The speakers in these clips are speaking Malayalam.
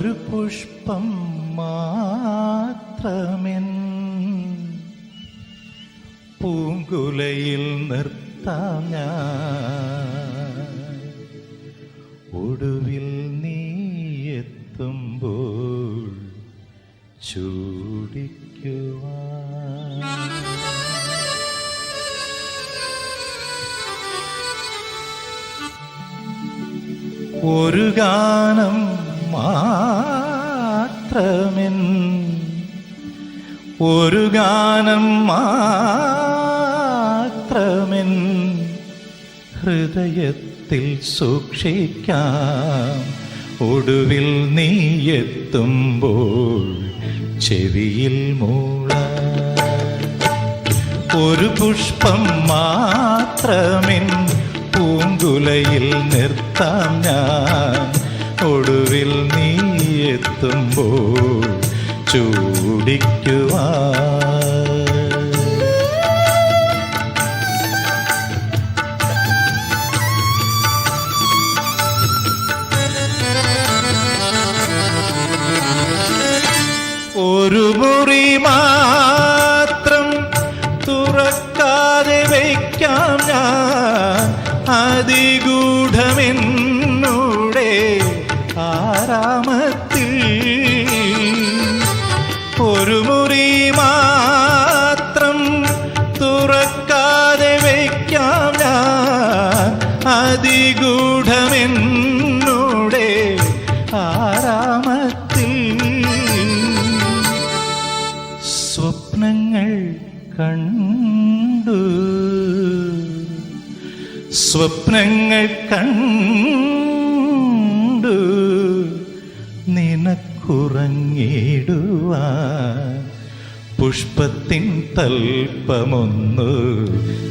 ഒരു പുഷ്പം മാത്രമെൻ പൂങ്കുലയിൽ നിർത്താം ഞാൻ. ഒടുവിൽ നീ എത്തുമ്പോൾ ചൂടിക്കുവാൻ. ഒരു ഗാനം മാത്രമെൻ. ഒരു ഗാനം മാത്രമെൻ. ഹൃദയത്തിൽ സൂക്ഷിക്കാം. ഒടുവിൽ നീ എത്തുമ്പോൾ ചെവിയിൽ മൂള. ഒരു പുഷ്പം മാത്രമെൻ. പൂങ്കുലയിൽ നിർത്താം ഞാൻ. ഒടുവിൽ നീ എത്തുമ്പോൾ ചൂടിക്കുവാ ഒരു മുറി മാത്രം തുറക്കാതെ വയ്ക്കാം ഞാൻ അതിഗൂഢമെന്നൂടെ കണ്ടു. സ്വപ്നങ്ങൾ കണ്ടു. നിനക്കുറങ്ങിടുവാ പുഷ്പത്തിൻ തൽപ്പമൊന്നു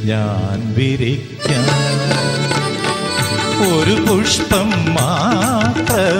ഞാൻ വിരിക്കാം. ഒരു പുഷ്പം മാത്രമെൻ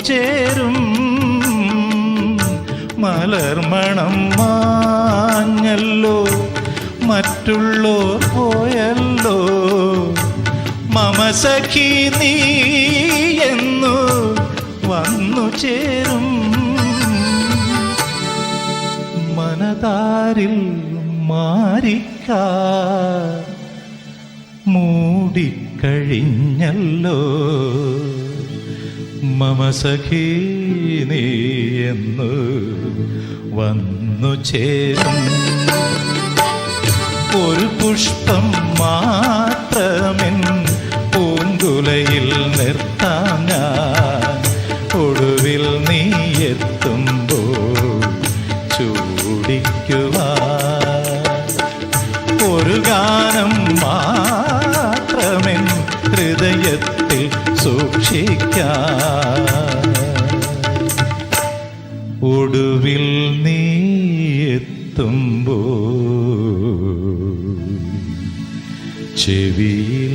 ചേരും. മലർമണം മാഞ്ഞല്ലോ മറ്റുള്ളോ പോയല്ലോ. മമ സഖി നീ എന്നു വന്നു ചേരും. മനതാരിൽ മാറിക്ക മൂടിക്കഴിഞ്ഞല്ലോ. മമ സഖീ നീ എന്ന് വന്നു ചേരും. ഒരു പുഷ്പം മാത്രമെൻ പൂങ്കുലയിൽ നിർത്താൻ ഒടുവിൽ നീ എത്തുമ്പോൾ ചൂടിക്കുക ഒരു ഗാനം മാത്രമെൻ ഹൃദയത്തിൽ സൂക്ഷിക്കാം ഒടുവിൽ നീ എത്തുമ്പോൾ ചെവിയിൽ